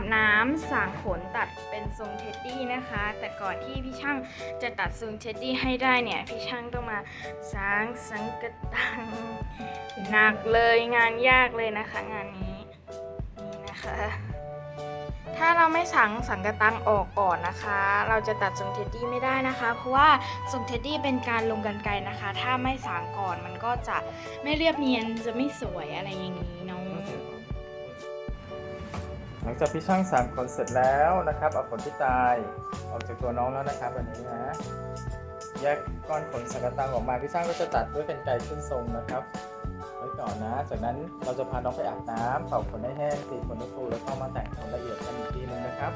บน้ำสางขนตัดเป็นทรงเท็ดดี้นะคะ แต่ก่อนที่พี่ช่างจะตัดทรงเท็ดดี้ให้ได้เนี่ย พี่ช่างต้องมาสางสังกะตังหนักเลยงานยากเลยนะคะ งานนี้นี่นะคะ ถ้าเราไม่สังสังกะตังออกก่อนนะคะ เราจะตัดทรงเท็ดดี้ไม่ได้นะคะ เพราะว่าทรงเท็ดดี้เป็นการลงกันไกรนะคะ ถ้าไม่สางก่อนมันก็จะไม่เรียบเนียนจะไม่สวยอะไรอย่างนี้เนาะ ลังจากพี่ช่างสามขนเสร็จแล้วนะครับเอาขนที่ตายออกจากตัวน้องแล้วนะครับแบบนี้นะแยกก้อนขนสังกตังออกมาพี่ช่างก็จะตัดด้วยเป็นไกรขึ้นทรงนะครับไว้ก่อนนะ จากนั้นเราจะพาน้องไปอาบน้ำเป่าขนให้แห้งตีขนให้ฟูแล้วเข้ามาแต่งขนละเอียดกันอีกทีนึงนะครับ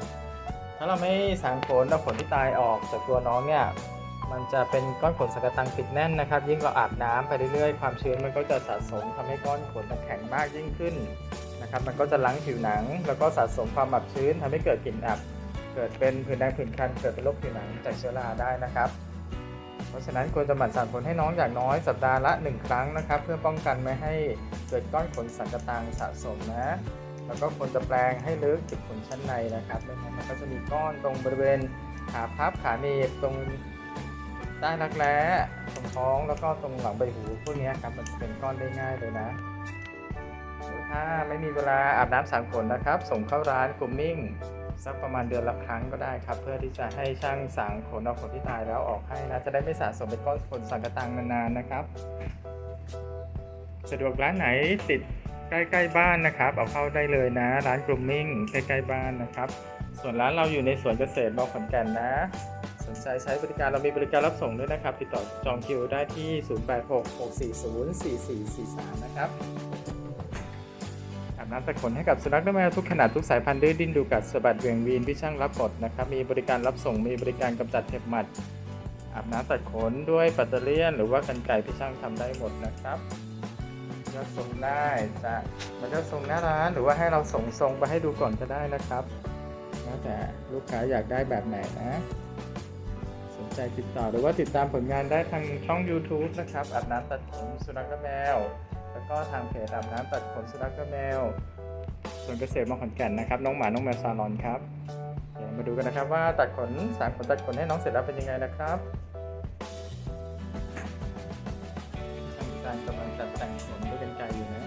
ถ้าเราไม่สางขนเอาขนที่ตายออกจากตัวน้องเนี่ยมันจะเป็นก้อนขนสังกตังติดแน่นนะครับ ยิ่งเราอาบน้ำไปเรื่อยๆ ความชื้นมันก็จะสะสมทำให้ก้อนขนมันแข็งมากยิ่งขึ้น นะครับมันก็จะล้างผิวหนัง แล้วก็สะสมความอับชื้นทำให้เกิดกลิ่นอับ เกิดเป็นผื่นแดงผื่นคันเกิดเป็นโรคผิวหนังจากเชื้อราได้นะครับ เพราะฉะนั้นควรจะหมั่นสระผมให้น้องอย่างน้อยสัปดาห์ละ 1 ครั้งนะครับ เพื่อป้องกันไม่ให้เกิดก้อนขนสังกะตังสะสมนะแล้วก็ควรจะแปลงให้ลึกติดขนชั้นในนะครับไม่งั้นมันก็จะมีก้อนตรงบริเวณขาพับขาหนีบตรงใต้รักแร้ตรงท้องแล้วก็ตรงหลังใบหูพวกนี้ครับมันจะเป็นก้อนได้ง่ายเลยนะ ถ้าไม่มีเวลาอาบน้ำสางขนนะครับ ส่งเข้าร้านกลุ่มมิ่งสักประมาณเดือนละครั้งก็ได้ครับ เพื่อที่จะให้ช่างสางขนเอาขนที่ตายแล้วออกให้นะจะได้ไม่สะสมเป็นก้อนขนสังกะตังนานๆนะครับ สะดวกร้านไหนติดใกล้ๆบ้านนะครับ เอาเข้าได้เลยนะ ร้านกลุ่มมิ่งใกล้ๆบ้านนะครับ ส่วนร้านเราอยู่ในสวนเกษตรบางขอนแก่นนะ สนใจใช้บริการเรามีบริการรับส่งด้วยนะครับ ติดต่อจองคิวได้ที่ 0866404443 นะครับ น้ำตัดขนให้กับสุนัขและแมวทุกขนาดทุกสายพันธุ์ดื้อดิ้นดูกัดสะบัดเวียงวีนพี่ช่างรับหมดนะครับมีบริการรับส่งมีบริการกำจัดเห็บหมัดอาบน้ำตัดขนด้วยปัตเตอร์เลียน หรือว่ากันไก่พี่ช่างทำได้หมดนะครับเลือกทรงได้จะมาเลือกทรงหน้าร้านหรือว่าให้เราส่งทรงไปให้ดูก่อนก็ได้นะครับแล้วแต่ลูกค้าอยากได้แบบไหนนะ สนใจติดต่อหรือว่าติดตามผลงานได้ทางช่อง YouTube นะครับอาบน้ำตัดขนสุนัขและแมว แล้วก็ทางเพจอาบน้ำตัดขนสุนัขและแมวส่วนเกษตรมองขอนแก่นนะครับ น้องหมา น้องแมวซาลอนครับ เดี๋ยวมาดูกันนะครับว่าตัดขนสางขนตัดขนให้น้องเสร็จแล้วเป็นยังไงนะครับช่างการกำลังตัดแต่งขนด้วยกันไกรอยู่นะ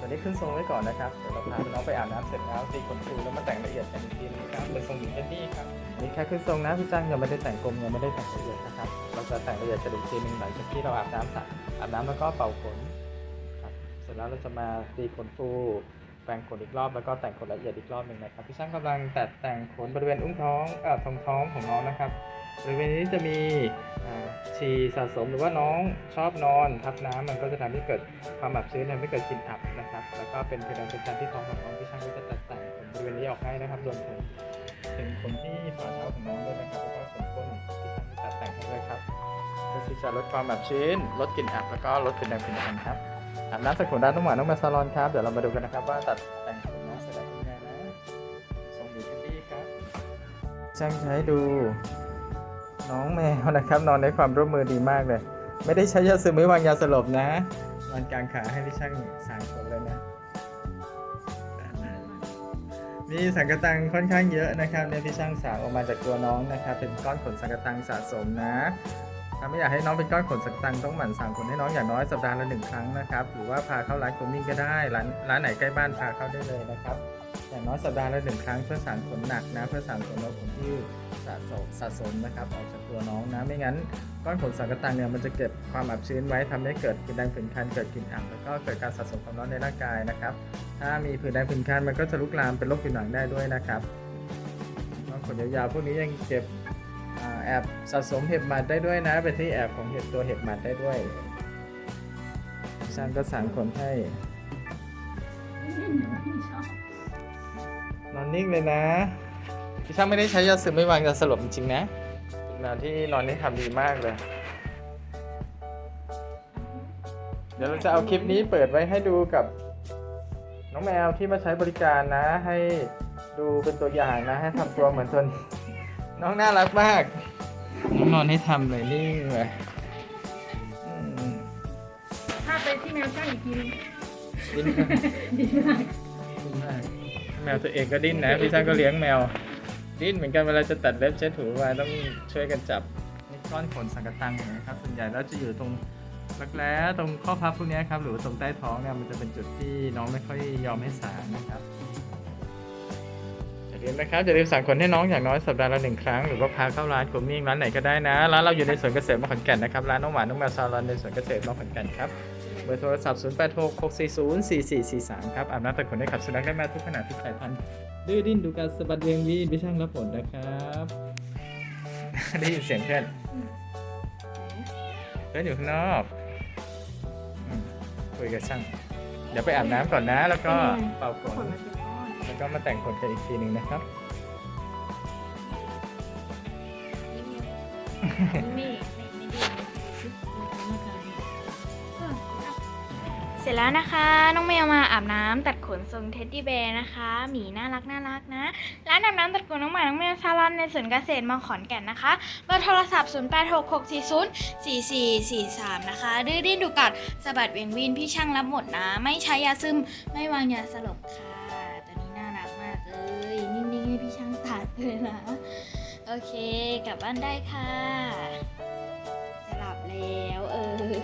ตอนนี้ขึ้นทรงไว้ก่อนนะครับ เดี๋ยวเราพาน้องไปอาบน้ำเสร็จแล้วตีขนฟูแล้วมาแต่งละเอียดกันอีกทีนึงครับเป็นทรงหญิงเจนนี่ครับอันนี่แค่ขึ้นทรงนะพี่จ้างยังไม่ได้แต่งกลมยังไม่ได้แต่งละเอียดนะครับ เราจะแต่งละเอียดกันอีกทีนึงหลังจากที่เราอาบน้ำสระอาบน้ำแล้วก็เป่าขนครับ เสร็จแล้วเราจะมาตีขนฟูแปรงขนอีกรอบแล้วก็แต่งขนละเอียดอีกรอบหนึ่งนะครับพี่ช่างกำลังตัดแต่งขนบริเวณอุ้งท้องเอ่อท้องท้องของน้องนะครับ บริเวณนี้จะมีอ่าฉี่สะสมหรือว่าน้องชอบนอนทับน้ำมันก็จะทำให้เกิดความอับชื้นทำให้เกิดกลิ่นอับนะครับ แล้วก็เป็นเพดานเป็นชั้นที่ท้องของน้องที่ช่างก็จะตัดแต่งขนบริเวณนี้ออกให้นะครับรวมถึงถึงขนที่ฝ่าเท้าของน้องด้วยนะครับแล้วก็ขนก้นที่ช่างจะตัดแต่งให้ด้วยครับเพื่อที่จะลดความอับชื้น ลดกลิ่นอับแล้วก็ลดเป็นแดงเป็นอันครับ อาบน้ำสักขนด้านน้องหมาน้องแมวซาลอนครับ เดี๋ยวเรามาดูกันนะครับว่าตัดแต่งขนน้องเสร็จแล้วเป็นยังไงนะทรงอยู่ที่นี่ครับช่างใช้ดูน้องแมวนะครับ นอนในความร่วมมือดีมากเลย ไม่ได้ใช้ยาซึมไม่วางยาสลบนะนอนกลางขาให้พี่ช่างสางขนเลยนะมีสังกะตังค่อนข้างเยอะนะครับเนี่ยพี่ช่างสางออกมาจากตัวน้องนะครับ เป็นก้อนขนสังกะตังสะสมนะ ถ้าไม่อยากให้น้องเป็นก้อนขนสักตังต้องหมั่นสางขนให้น้องอย่างน้อยสัปดาห์ละหนึ่งครั้งนะครับหรือว่าพาเข้าร้านกรมมิ่งก็ได้ร้านร้านไหนใกล้บ้านพาเข้าได้เลยนะครับอย่างน้อยสัปดาห์ละหนึ่งครั้งเพื่อสางขนหนักนะ เพื่อสางขนเอาขนที่สะสมสะสมนะครับออกจากตัวน้องนะ ไม่งั้นก้อนขนสังกตังเนี่ยมันจะเก็บความอับชื้นไว้ทำให้เกิดผื่นแดงผื่นคันเกิดกลิ่นอับแล้วก็เกิดการสะสมความร้อนในร่างกายนะครับ ถ้ามีผื่นแดงผื่นคันมันก็จะลุกลามเป็นโรคผิวหนังได้ด้วยนะครับก้อนขนยาวๆพวกนี้ยังเก็บ แอบสะสมเห็บหมัดได้ด้วยนะ เป็นที่แอบของเห็บตัวเห็บหมัดได้ด้วยช่างก็สางขนให้นอนนิ่งเลยนะพี่ช่างไม่ได้ใช้ยาซึมไม่วางยาสลบจริงๆนะนงานที่นอนได้ทำดีมากเลย เดี๋ยวเราจะเอาคลิปนี้เปิดไว้ให้ดูกับน้องแมวที่มาใช้บริการนะ ให้ดูเป็นตัวอย่างนะ ให้ทำตัวเหมือนตัวนี้น้องน่ารักมาก น้องนอนให้ทำเลยนิ่งเลยอืมถ้าไปที่แมวช่างอีกทีนึงดิ้นมากดีมากดิ้นมากแมวตัวเองก็ดิ้นนะพี่ช่างก็เลี้ยงแมว ดิ้นเหมือนกันเวลาจะตัดเล็บเช็ดถูมาต้องช่วยกันจับนี่ก้อนขนสังกะตังนะครับส่วนใหญ่แล้วจะอยู่ตรงรักแร้ตรงข้อพับพวกเนี้ยครับหรือว่าตรงใต้ท้องเนี่ยมันจะเป็นจุดที่น้องไม่ค่อยยอมให้สางนะครับอย่า ลืมนะครับอย่าลืมสั่งขนให้น้องอย่างน้อยสัปดาห์ละหนึ่งครั้งหรือว่าพาเข้าร้านกลมมิ่งร้านไหนก็ได้นะร้านเราอยู่ในสวนเกษตรมขอนแก่นนะครับร้านน้องหวานน้องแมวซาลอนในสวนเกษตรมขอนแก่นครับเบอร์โทรศัพท์ 0 8 6 6 4 0 4 4 4 3 ครับอาบน้ำตัดขนให้ขับสุนัขและแมวทุกขนาดทุกสายพันธุ์ดื้อดิ้นดูการสะบัดเวียงวีนพี่ช่างรับผลนะครับ ได้ยินเสียงเพื่อนเพื่อนอยู่ข้างนอกอืมคุยกับช่างเดี๋ยวไปอาบน้ำก่อนนะ แล้วก็เป่าขขนนมันเป็นก้อน แล้วก็มาแต่งขนกันอีกทีหนึ่งนะครับ ไม่ไม่ไม่ดีเสร็จแล้วนะคะ น้องแมวมาอาบน้ำตัดขนทรงเท็ดดี้แบร์นะคะหมีน่ารักน่ารักนะร้านอาบน้ำตัดขนน้องหมาน้องแมวซาลอนในสวนเกษตรมาขอนแก่นนะคะเบอร์โทรศัพท์ 0 8 6 6 4 0 4 4 4 3 นะคะ ดื้อดิ้นดูกัดสะบัดเวียงวินพี่ช่างรับหมดนะ ไม่ใช้ยาซึมไม่วางยาสลบค่ะ เลยนะ โอเค กลับบ้านได้ค่ะ จะหลับแล้ว เออ